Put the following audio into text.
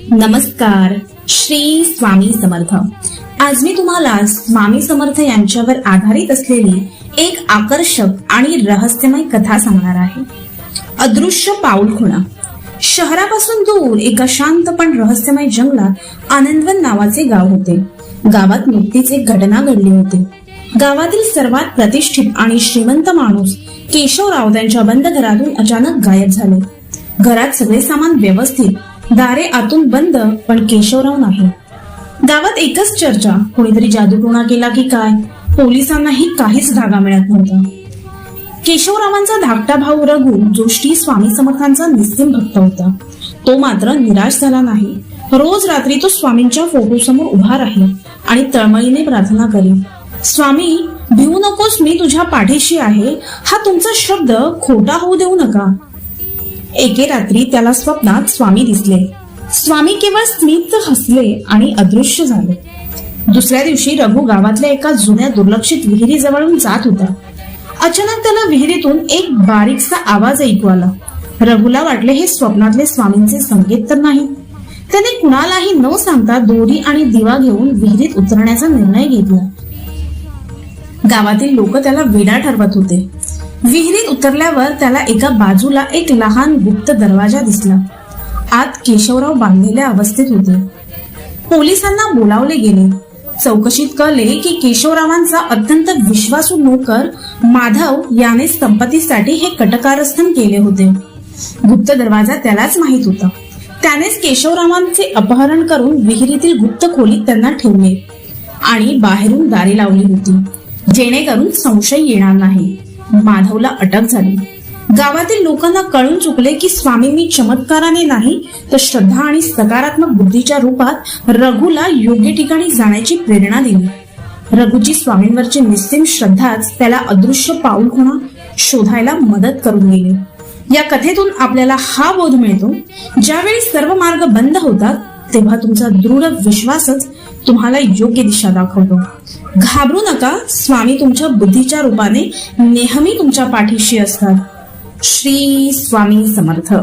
नमस्कार श्री स्वामी समर्थ. आज मी तुम्हाला स्वामी समर्थ यांच्यावर आधारित असलेली एक आकर्षक आणि रहस्यमय कथा सांगणार आहे. अदृश्य पाऊलखुणा शहरापासून दूर एका शांत पण रहस्यमय जंगलात आनंदवन नावाचे गाव होते. गावात नुकतीच एक घटना घडली होती. गावातील सर्वात प्रतिष्ठित आणि श्रीमंत माणूस केशवराव त्यांच्या बंद घरातून अचानक गायब झाले. घरात सगळे सामान व्यवस्थित दारे आतून बंद पण केशवराव नाही. गावात एकच चर्चा. कोणीतरी जादूटोणा केला की काय? पोलिसांनाही काहीच धागा मिळत नव्हता. केशवरावांचा धाकटा भाऊ रघु जो श्री स्वामी समर्थांचा निस्तीम भक्त होता. तो मात्र निराश झाला नाही. रोज रात्री तो स्वामींच्या फोटोसमोर उभा राहील आणि तळमळीने प्रार्थना करेल स्वामी भिवू नकोस मी तुझ्या पाठीशी आहे. हा तुमचा शब्द खोटा होऊ देऊ नका. एके रात्री त्याला स्वप्नात स्वामी दिसले. स्वामी केवळ स्मित हसले आणि अदृश्य झाले. दुसऱ्या दिवशी रघु गावातल्या एका जुन्या दुर्लक्षित विहिरी जवळून जात होता. अचानक त्याला विहिरीतून एक बारीकसा आवाज ऐकू आला. रघुला वाटले हे स्वप्नातले स्वामींचे संकेत तर नाही. त्याने कुणालाही न सांगता दोरी आणि दिवा घेऊन विहिरीत उतरण्याचा निर्णय घेतला. गावातील लोक त्याला वेडा ठरवत होते. विहिरीत उतरल्यावर त्याला एका बाजूला एक लहान गुप्त दरवाजा दिसला. आत केशवराव बांधलेल्या अवस्थेत होते. पोलिसांना बोलावले गेले. चौकशीत कळले की केशवरावांचा अत्यंत विश्वासू नोकर माधव याने संपत्तीसाठी हे कटकारस्थान केले होते. गुप्त दरवाजा त्यालाच माहीत होता. त्यानेच केशवरावांचे अपहरण करून विहिरीतील गुप्त खोलीत त्यांना ठेवले आणि बाहेरून दारी लावली होती. जेणेकरून संशय येणार नाही. माधवला अटक झाली. गावातील लोकांना कळून चुकले की स्वामींनी चमत्काराने नाही तर श्रद्धा आणि सकारात्मक बुद्धीच्या रूपात रघुला योग्य ठिकाणी जाण्याची प्रेरणा दिली. रघुची स्वामींवरची निस्सीम श्रद्धाच त्याला अदृश्य पाऊल होणं शोधायला मदत करून गेली. या कथेतून आपल्याला हा बोध मिळतो ज्यावेळी सर्व मार्ग बंद होतात तेव्हा तुमचा दृढ विश्वासच तुम्हाला योग्य दिशा दाखवतो. घाबरू नका स्वामी तुमच्या बुद्धीच्या रूपाने नेहमी तुमच्या पाठीशी असतात. श्री स्वामी समर्थ.